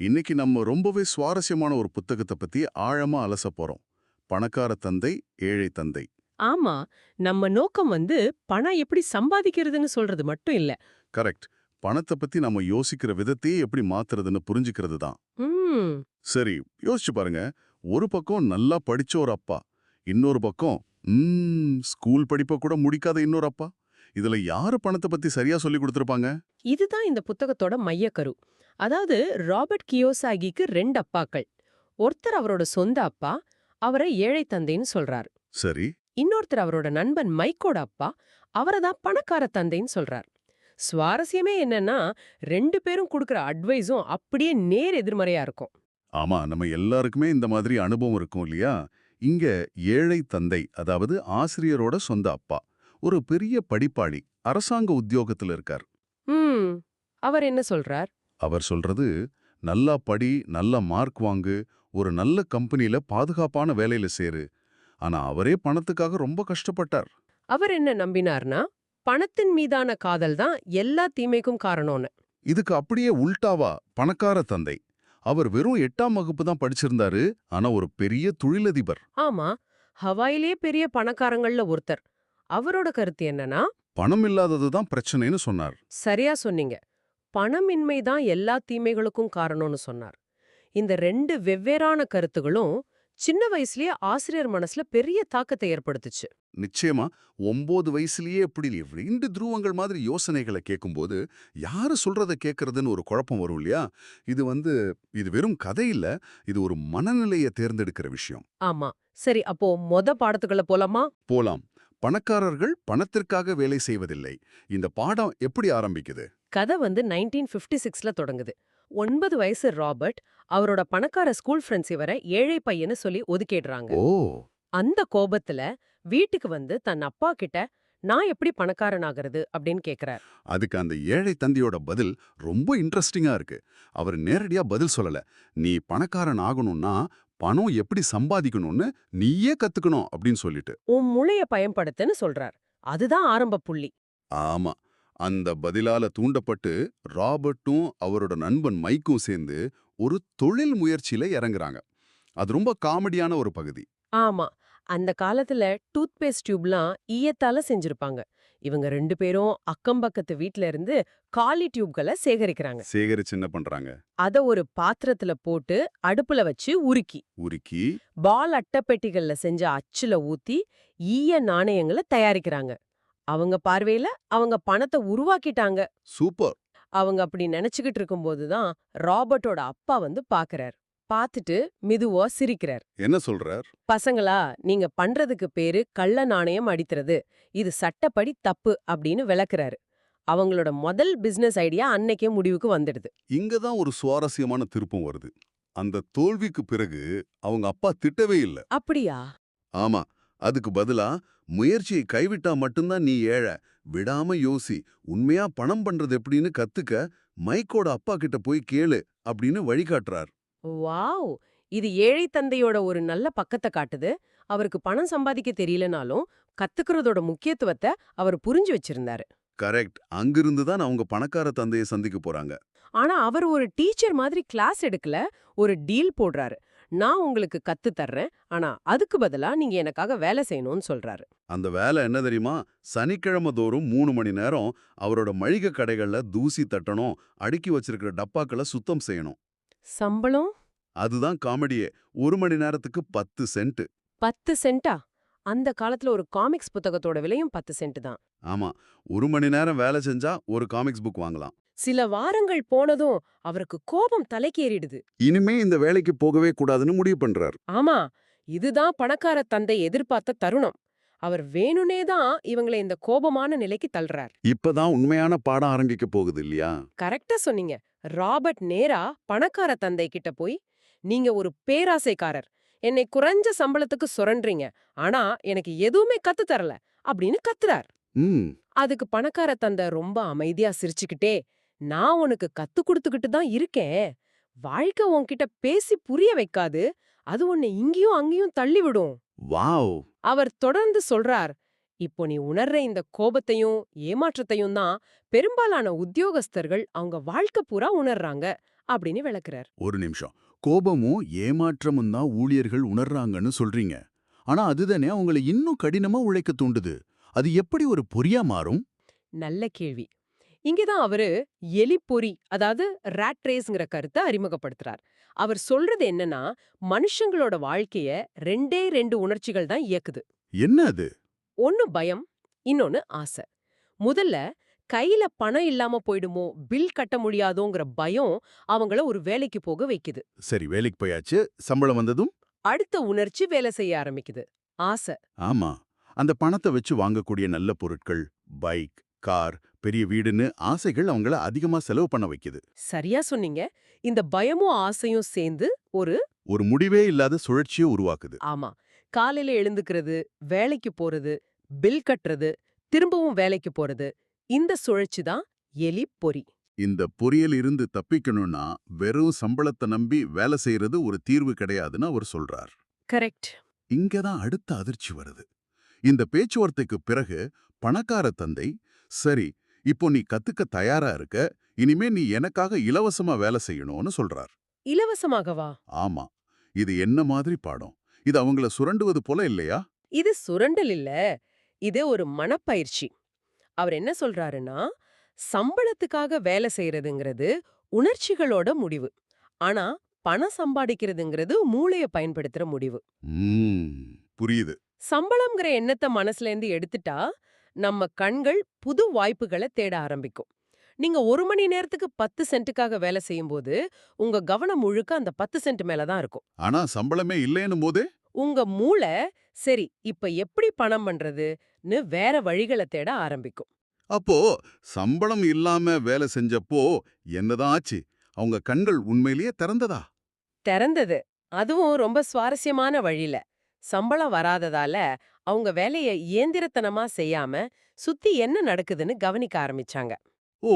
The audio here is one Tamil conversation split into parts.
இன்னைக்கு நம்ம ரொம்பவே சுவாரஸ்யமான ஒரு புத்தகத்தை பத்தி ஆழமா அலச போறோம். பணக்கார தந்தை ஏழை தந்தை. ஆமா நம்ம நோக்கம் வந்து பணம் எப்படி சம்பாதிக்கிறதுன்னு சொல்றது மட்டும் இல்ல. கரெக்ட். பணத்தை பத்தி நம்ம யோசிக்கிற விதத்தையே எப்படி மாத்துறதுன்னு புரிஞ்சுக்கிறது தான். சரி யோசிச்சு பாருங்க. ஒரு பக்கம் நல்லா படிச்ச ஒரு அப்பா இன்னொரு பக்கம் ஸ்கூல் படிப்பை கூட முடிக்காத இன்னொரு அப்பா. இதுல யாரு பணத்தை பத்தி சரியா சொல்லி கொடுத்திருப்பாங்க? இதுதான் இந்த புத்தகத்தோட மையக்கரு அதாவது ராபர்ட் கியோசாகிக்கு ரெண்டு அப்பாக்கள். ஒருத்தர் அவரோட சொந்த அப்பா அவரை ஏழை தந்தைன்னு சொல்றார். சரி. இன்னொருத்தர் அவரோட நண்பன் மைக்கோட அப்பா அவரை தான் பணக்கார தந்தைன்னு சொல்றார். சுவாரஸ்யமே என்னன்னா ரெண்டு பேரும் கொடுக்கற அட்வைஸும் அப்படியே நேர் எதிர்மறையா இருக்கும். ஆமா நம்ம எல்லாருக்குமே இந்த மாதிரி அனுபவம் இருக்கும் இல்லையா? இங்க ஏழை தந்தை அதாவது ஆசிரியரோட சொந்த அப்பா. ஒரு பெரிய படிப்பாளி அரசாங்க உத்தியோகத்துல இருக்கார். அவர் என்ன சொல்றார்? அவர் சொல்றது நல்லா படி நல்ல மார்க் வாங்கு ஒரு நல்ல கம்பெனில பாதுகாப்பான வேலையில சேரு. ஆனா அவரே பணத்துக்காக ரொம்ப கஷ்டப்பட்டார். அவர் என்ன நம்பினார்னா பணத்தின் மீதான காதல் தான் எல்லா தீமைக்கும் காரணம்னு. இதுக்கு அப்படியே உல்டாவா பணக்கார தந்தை. அவர் வெறும் எட்டாம் வகுப்பு தான் படிச்சிருந்தாரு ஆனா ஒரு பெரிய தொழிலதிபர். ஆமா ஹவாயிலே பெரிய பணக்காரங்கள்ல ஒருத்தர். அவரோட கருத்து என்னன்னா பணம் இல்லாதது தான் பிரச்சனைன்னு சொன்னார். சரியா சொன்னீங்க. பணமின்மை தான் எல்லா தீமைகளுக்கும் காரணம்னு சொன்னார். இந்த ரெண்டு வெவ்வேறான கருத்துகளும் சின்ன வயசுலயே ஆசிரியர் மனசுல பெரிய தாக்கத்தை ஏற்படுத்துச்சு. நிச்சயமா ஒன்பது வயசுலயே இப்படி ரெண்டு துருவங்கள் மாதிரி யோசனைகளை கேட்கும்போது யாரு சொல்றத கேட்கறதுன்னு ஒரு குழப்பம் வரும் இல்லையா? இது வந்து இது வெறும் கதை இல்ல இது ஒரு மனநிலையை தேர்ந்தெடுக்கிற விஷயம். ஆமா. சரி அப்போ மொத பாடத்துக்குள்ள போலாமா? போலாம். பணக்காரர்கள் பணத்திற்காக வேலை செய்வதில்லை. இந்த பாடம் எப்படி ஆரம்பிக்குது? கதை வந்து நைன்டீன் ஃபிஃப்டி சிக்ஸ்ல தொடங்குது. ஒன்பது வயசு ராபர்ட் அவரோட பணக்கார ஸ்கூல் ஃப்ரெண்ட்ஸ் இவரை ஏழை பையன்னு சொல்லி ஒதுக்கிடுறாங்க. ஓ! அந்த கோபத்துல வீட்டுக்கு வந்து தன் அப்பா கிட்ட நான் எப்படி பணக்காரன் ஆகிறது அப்படின்னு கேக்குறார். அதுக்கு அந்த ஏழை தந்தையோட பதில் ரொம்ப இன்ட்ரெஸ்டிங்கா இருக்கு. அவர் நேரடியா பதில் சொல்லல. நீ பணக்காரன் ஆகணும்னா பணம் எப்படி சம்பாதிக்கணும்னு நீயே கத்துக்கணும் அப்படின்னு சொல்லிட்டு. உன் முளைய பயன்படுத்துன்னு சொல்றார். அதுதான் ஆரம்ப புள்ளி. ஆமா. அந்த பதிலால தூண்டப்பட்டு ராபர்ட்டும் அவரோட நண்பன் மைக்கும் சேர்ந்து ஒரு தொழில் முயற்சியில இறங்குறாங்க. அது ரொம்ப காமெடியான ஒரு பகுதி. ஆமா. அந்த காலத்துல டூத் பேஸ்ட் டியூப்லாம் ஈயத்தால செஞ்சிருப்பாங்க. இவங்க ரெண்டு பேரும் அக்கம்பக்கத்து வீட்ல இருந்து காலி டியூப்களை சேகரிக்கிறாங்க. சேகரிச்சு என்ன பண்றாங்க? அத ஒரு பாத்திரத்துல போட்டு அடுப்புல வச்சு உருக்கி. உருக்கி. பால் அட்டைப்பெட்டிகள்ல செஞ்ச அச்சுல ஊத்தி ஈய நாணயங்களை தயாரிக்கிறாங்க. அவங்க பார்வையில அவங்க பணத்தை உருவாக்கிட்டாங்க. சூப்பர். அவங்க அப்படி நினைச்சுக்கிட்டு இருக்கும்போது தான் ராபர்ட்டோட அப்பா வந்து பாக்குறார். பார்த்துட்டு மெதுவா சிரிக்கிறார். என்ன சொல்றார்? பசங்களா நீங்க பண்றதுக்கு பேரு கள்ள நாணயம் அடிக்கிறது இது சட்டப்படி தப்பு அப்படின்னு விளக்குறாரு. அவங்களோட முதல் பிசினஸ் ஐடியா அன்னைக்கே முடிவுக்கு வந்துடுது. இங்க தான் ஒரு சுவாரஸ்யமான திருப்பம் வருது. அந்த தோல்விக்கு பிறகு அவங்க அப்பா திட்டவே இல்ல. அப்படியா? ஆமா. அதுக்கு பதிலா முயற்சியை கைவிட்டா மட்டும்தான் நீ ஏழை. விடாம யோசி. உண்மையா பணம் பண்றது எப்படின்னு கத்துக்க. மைக்கோட அப்பா கிட்ட போய் கேளு அப்படின்னு வழிகாட்டுறார். வாவ்! இது ஏழை தந்தையோட ஒரு நல்ல பக்கத்தை காட்டுது. அவருக்கு பணம் சம்பாதிக்க தெரியலனாலும் கத்துக்கிறதோட முக்கியத்துவத்தை அவர் புரிஞ்சு வச்சிருந்தாரு. கரெக்ட். அங்கிருந்து தான் அவங்க பணக்கார தந்தையை சந்திக்க போறாங்க. ஆனா அவர் ஒரு டீச்சர் மாதிரி கிளாஸ் எடுக்கல ஒரு டீல் போடுறாரு. நான் உங்களுக்கு கத்து தர்றேன் ஆனா அதுக்கு பதிலா நீங்க எனக்காக வேலை செய்யணும்னு சொல்றாரு. அந்த வேலை என்ன தெரியுமா? சனிக்கிழமை தோறும் மூணு மணி நேரம் அவரோட மளிகை கடைகள்ல தூசி தட்டணும் அடுக்கி வச்சிருக்கிற டப்பாக்களை சுத்தம் செய்யணும். சம்பளம்? அதுதான் காமெடியே. ஒரு மணி நேரத்துக்கு பத்து சென்ட் பத்து சென்டா அந்த காலத்துல ஒரு காமிக்ஸ் புத்தகத்தோட விலையும் பத்து சென்ட் தான். ஆமா. ஒரு மணி நேரம் வேலை செஞ்சா ஒரு காமிக்ஸ் புக் வாங்கலாம். சில வாரங்கள் போனதும் அவருக்கு கோபம் தலைக்கேறிடுது இனிமே இந்த வேலைக்கு போகவே கூடாதுன்னு முடிவு பண்றார். ஆமா. இதுதான் பணக்கார தந்தை எதிர்பார்த்த தருணம். அவர் வேணுனே தான் இவங்களை இந்த கோபமான நிலைக்கு தள்ளுறார். இப்பதான் உண்மையான பாடம் ஆரம்பிக்க போகுது இல்லையா? கரெக்டா சொன்னீங்க. ராபர்ட் நேரா பணக்கார தந்தை கிட்ட போய் நீங்க ஒரு பேராசைக்காரர். என்னை குறைஞ்ச சம்பளத்துக்கு சுரண்டறீங்க. ஆனா எனக்கு எதுவுமே கத்து தரல. அப்படின்னு கத்துறார். அதுக்கு பணக்கார தந்தை ரொம்ப அமைதியா சிரிச்சுக்கிட்டே நான் உனக்கு கத்து கொடுத்துக்கிட்டு தான் இருக்கேன். வாழ்க்கை உன்கிட்ட பேசி புரிய வைக்காது. அது உன்னை இங்கேயும் அங்கேயும் தள்ளிவிடும். வாவ். அவர் தொடர்ந்து சொல்றார் இப்போ நீ உணர்ற இந்த கோபத்தையும் ஏமாற்றத்தையும் தான் பெரும்பாலான உத்தியோகஸ்தர்கள் அவங்க வாழ்க்கை பூரா உணர்றாங்க அப்படின்னு விளக்குறார். ஒரு நிமிஷம். கோபமும் ஏமாற்றமும் தான் ஊழியர்கள் உணர்றாங்கன்னு சொல்றீங்க. ஆனா அதுதானே அவங்களை இன்னும் கடினமா உழைக்க தூண்டுது. அது எப்படி ஒரு பொறியா மாறும்? நல்ல கேள்வி. இங்கதான் அவரு எலிப்பொறி அதாவது ராட் ரேஸ்ங்கிற கருத்தை அறிமுகப்படுத்துறார். அவர் சொல்றது என்னன்னா மனுஷங்களோட வாழ்க்கைய ரெண்டே ரெண்டு உணர்ச்சிகள் தான் இயக்குது. என்ன அது? ஒன்னு பயம் இன்னொன்னு ஆசை. முதல்ல கையில பணம் இல்லாம போயிடுமோ பில் கட்ட முடியாதோங்கிற பயம் அவங்கள ஒரு வேலைக்கு போக வைக்குது. சரி வேலைக்கு போயாச்சு சம்பளம் வந்ததும்? அடுத்த உணர்ச்சி வேலை செய்ய ஆரம்பிக்குது ஆசை. ஆமா அந்த பணத்தை வச்சு வாங்கக்கூடிய நல்ல பொருட்கள் பைக் கார் பெரிய வீடுன்னு ஆசைகள் அவங்கள அதிகமா செலவு பண்ண வைக்குது. சரியா சொன்னீங்க. இந்த பயமும் ஆசையும் சேர்ந்து ஒரு ஒரு முடிவே இல்லாத சுழற்சியை உருவாக்குது. ஆமா. காலையில எழுந்துக்கிறது வேலைக்கு போறது பில் கட்டுறது திரும்பவும் வேலைக்கு போறது இந்த சுழற்சி தான் எலி பொறி இந்த பொறியல் இருந்து தப்பிக்கணும்னா வெறும் சம்பளத்தை நம்பி வேலை செய்யறது ஒரு தீர்வு கிடையாதுன்னு அவர் சொல்றார். கரெக்ட். இங்கதான் அடுத்த அதிர்ச்சி வருது. இந்த பேச்சுவார்த்தைக்கு பிறகு பணக்கார தந்தை சரி இப்போ நீ கத்துக்க தயாரா இருக்க? இனிமே நீ எனக்காக இலவசமா வேலை செய்யணும்னு சொல்றார். இலவசமாகவா? ஆமா. இது என்ன மாதிரி பாடம்? இது அவங்கள சுரண்டுவது போல இல்லையா? இது சுரண்டல் இல்ல. இது ஒரு மனப்பயிற்சி. அவர் என்ன சொல்றாருன்னா சம்பளத்துக்காக வேலை செய்யறதுங்கிறது உணர்ச்சிகளோட முடிவு. ஆனா பணம் சம்பாதிக்கிறதுங்கிறது மூளைய பயன்படுத்துற முடிவு. புரியுது. சம்பளம்ங்கிற எண்ணத்தை மனசுல இருந்து எடுத்துட்டா நம்ம கண்கள் புது வாய்ப்புகளை தேட ஆரம்பிக்கும். நீங்க ஒரு மணி நேரத்துக்கு பத்து சென்ட்டுக்காக வேலை செய்யும்போது உங்க கவனம் முழுக்க அந்த பத்து சென்ட் மேல தான் இருக்கும். ஆனா சம்பளமே இல்லைன்னும் போதே? உங்க மூளை சரி இப்ப எப்படி பணம் பண்றதுன்னு வேற வழிகளை தேட ஆரம்பிக்கும். அப்போ சம்பளம் இல்லாம வேலை செஞ்சப்போ என்னதான் ஆச்சு? அவங்க கண்கள் உண்மையிலேயே திறந்ததா? திறந்தது. அதுவும் ரொம்ப சுவாரஸ்யமான வழியில. சம்பளம் வராததால அவங்க வேலைய இயந்திரத்தனமா செய்யாம சுத்தி என்ன நடக்குதுன்னு கவனிக்க ஆரம்பிச்சாங்க. ஓ!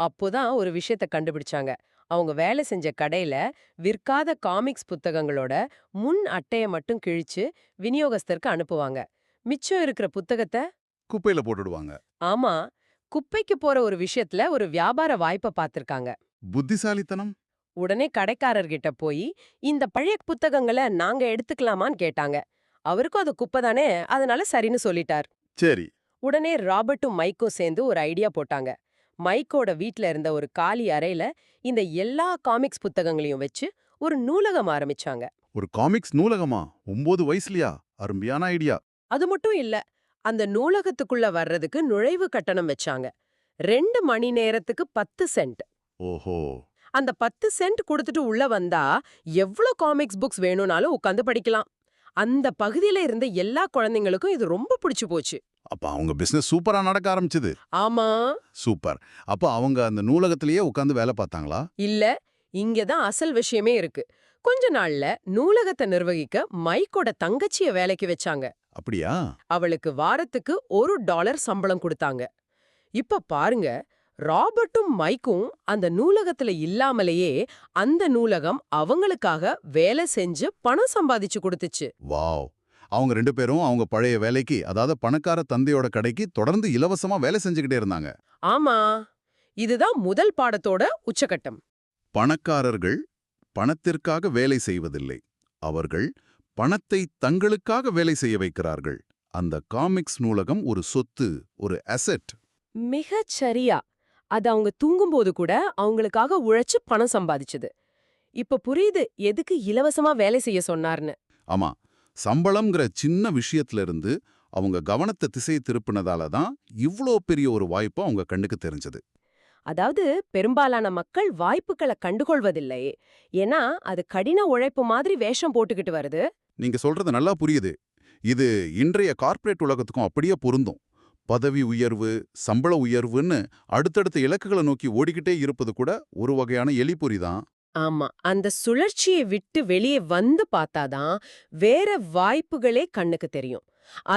அப்போதான் ஒரு விஷயத்த கண்டுபிடிச்சாங்க. அவங்க வேலை செஞ்ச கடையில விற்காத காமிக்ஸ் புத்தகங்களோட முன் அட்டைய மட்டும் கிழிச்சு விநியோகஸ்தருக்கு அனுப்புவாங்க. மிச்சம் இருக்கிற புத்தகத்தை குப்பையில போட்டுடுவாங்க. ஆமா குப்பைக்கு போற ஒரு விஷயத்துல ஒரு வியாபார வாய்ப்பை பார்த்திருக்காங்க. புத்திசாலித்தனம்? உடனே கடைக்காரர்கிட்ட போய் இந்த பழைய புத்தகங்களை நாங்க எடுத்துக்கலாமான்னு கேட்டாங்க. அவருக்கும் அது குப்பை தானே அதனால சரின்னு சொல்லிட்டார். சரி. உடனே ராபர்ட்டும் மைக்கும் சேர்ந்து ஒரு ஐடியா போட்டாங்க. மைக்கோட வீட்ல இருந்த ஒரு காலி அறையில இந்த எல்லா காமிக்ஸ் புத்தகங்களையும் வச்சு ஒரு நூலகம் ஆரம்பிச்சாங்க. ஒரு காமிக்ஸ் நூலகமா? ஒன்பது வயசுலயா? அருமையான ஐடியா. அது மட்டும் இல்ல அந்த நூலகத்துக்குள்ள வர்றதுக்கு நுழைவு கட்டணம் வச்சாங்க. ரெண்டு மணி நேரத்துக்கு பத்து சென்ட். ஓஹோ. அந்த பத்து சென்ட் கொடுத்துட்டு உள்ள வந்தா எவ்ளோ காமிக்ஸ் புக்ஸ் வேணும்னாலும் உட்காந்து படிக்கலாம். அந்த பகுதியில இருந்த எல்லா குழந்தைங்களுக்கும் இது ரொம்ப பிடிச்சு போச்சு. அப்ப அவங்க பிசினஸ் சூப்பரா நடக்க ஆரம்பிச்சது. ஆமா. சூப்பர். அப்ப அவங்க அந்த நூலகத்திலேயே உட்கார்ந்து வேலை பார்த்தாங்களா? இல்ல இங்கதான் அசல் விஷயமே இருக்கு. கொஞ்ச நாள்ல நூலகத்தை நிர்வகிக்க மைக்கோட தங்கச்சிய வேலைக்கு வச்சாங்க. அப்படியா? அவளுக்கு வாரத்துக்கு ஒரு டாலர் சம்பளம் கொடுத்தாங்க. இப்ப பாருங்க ராபர்ட்டும் மைக்கும் அந்த நூலகத்துல இல்லாமலேயே அந்த நூலகம் அவங்களுக்காக வேலை செஞ்சு பணம் சம்பாதிச்சு கொடுத்துச்சு. வாவ். அவங்க ரெண்டு பேரும் அவங்க பழைய வேலைக்கு அதாவது பணக்கார தந்தையோட கடைக்கு தொடர்ந்து இலவசமா வேலை செஞ்சுக்கிட்டே இருந்தாங்க. ஆமா. இதுதான் முதல் பாடத்தோட உச்சகட்டம். பணக்காரர்கள் பணத்திற்காக வேலை செய்வதில்லை. அவர்கள் பணத்தை தங்களுக்காக வேலை செய்ய வைக்கிறார்கள். அந்த காமிக்ஸ் நூலகம் ஒரு சொத்து ஒரு அசெட் மிகச் சரியா. அது அவங்க தூங்கும்போது கூட அவங்களுக்காக உழைச்சு பணம் சம்பாதிச்சது. இப்ப புரியுது எதுக்கு இலவசமா வேலை செய்ய சொன்னார்னு. ஆமா. சம்பளம்ங்கிற சின்ன விஷயத்துல இருந்து அவங்க கவனத்தை திசை திருப்பினதால தான் இவ்ளோ பெரிய ஒரு வாய்ப்பு அவங்க கண்ணுக்கு தெரிஞ்சது. அதாவது பெரும்பாலான மக்கள் வாய்ப்புகளை கண்டுகொள்வதில்லை. ஏன்னா அது கடின உழைப்பு மாதிரி வேஷம் போட்டுக்கிட்டு வருது. நீங்க சொல்றது நல்லா புரியுது. இது இன்றைய கார்ப்பரேட் உலகத்துக்கும் அப்படியே பொருந்தும். பதவி உயர்வு சம்பள உயர்வுன்னு அடுத்தடுத்த இலக்குகளை நோக்கி ஓடிக்கிட்டே இருப்பது கூட ஒரு வகையான எலிப்பொறி தான். ஆமா. அந்த சுழற்சியை விட்டு வெளியே வந்து பார்த்தாதான் வேற வாய்ப்புகளே கண்ணுக்கு தெரியும்.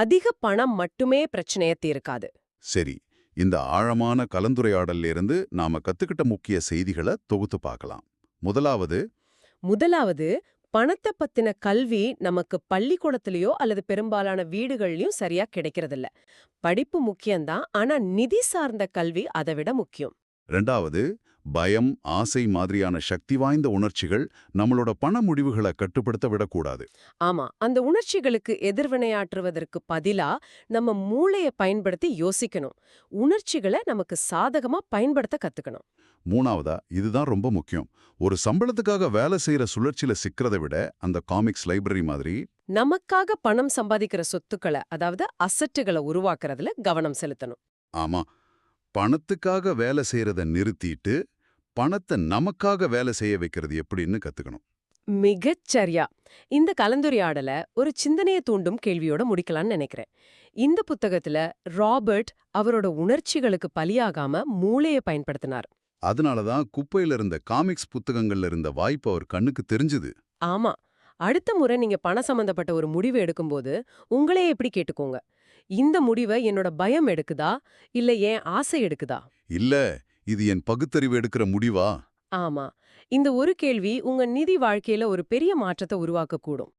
அதிக பணம் மட்டுமே பிரச்சனைய தீர்க்காது. சரி. இந்த ஆழமான கலந்துரையாடல்ல இருந்து நாம கத்துக்கிட்ட முக்கிய செய்திகளை தொகுத்து பார்க்கலாம். முதலாவது முதலாவது பணத்தை பத்தின கல்வி நமக்கு பள்ளிக்கூடத்திலயோ அல்லது பெரும்பாலான வீடுகள்லயும் சரியா கிடைக்கிறதில்ல. படிப்பு முக்கியம்தான் ஆனா நிதி சார்ந்த கல்வி அதை விட முக்கியம். ரெண்டாவது பயம் ஆசை மாதிரியான சக்தி வாய்ந்த உணர்ச்சிகள் நம்மளோட பண முடிவுகளை கட்டுப்படுத்த விடக்கூடாது. ஆமா அந்த உணர்ச்சிகளுக்கு எதிர்வினையாற்றுவதற்கு பதிலா நம்ம மூளைய பயன்படுத்தி யோசிக்கணும். உணர்ச்சிகளை நமக்கு சாதகமா பயன்படுத்த கத்துக்கணும். மூணாவதா இதுதான் ரொம்ப முக்கியம். ஒரு சம்பளத்துக்காக வேலை செய்யற சுழற்சியில சிக்கிறதை விட அந்த காமிக்ஸ் லைப்ரரி மாதிரி நமக்காக பணம் சம்பாதிக்கிற சொத்துக்களை அதாவது அசட்டுகளை உருவாக்குறதுல கவனம் செலுத்தணும். ஆமா பணத்துக்காக வேலை செய்யறத நிறுத்திட்டு பணத்தை நமக்காக வேலை செய்ய வைக்கிறது எப்படின்னு கத்துக்கணும். மிகச் சரியா இந்த கலந்துரையாடல ஒரு சிந்தனையை தூண்டும் கேள்வியோட முடிக்கலாம்னு நினைக்கிறேன். இந்த புத்தகத்துல ராபர்ட் அவரோட உணர்ச்சிகளுக்கு பலியாகாம மூளையை பயன்படுத்தினார். அதனால தான் குப்பையில இருந்த காமிக்ஸ் புத்தகங்கள்ல இருந்த வாய்ப்பு அவர் கண்ணுக்கு தெரிஞ்சுது. ஆமா. அடுத்த முறை நீங்க பணம் சம்பந்தப்பட்ட ஒரு முடிவு எடுக்கும்போது உங்களே எப்படி கேட்டுக்கோங்க. இந்த முடிவை என்னோட பயம் எடுக்குதா? இல்ல ஏன் ஆசை எடுக்குதா? இல்ல இது என் பகுத்தறிவு எடுக்கிற முடிவா? ஆமா. இந்த ஒரு கேள்வி உங்க நிதி வாழ்க்கையில ஒரு பெரிய மாற்றத்தை உருவாக்கக்கூடும்.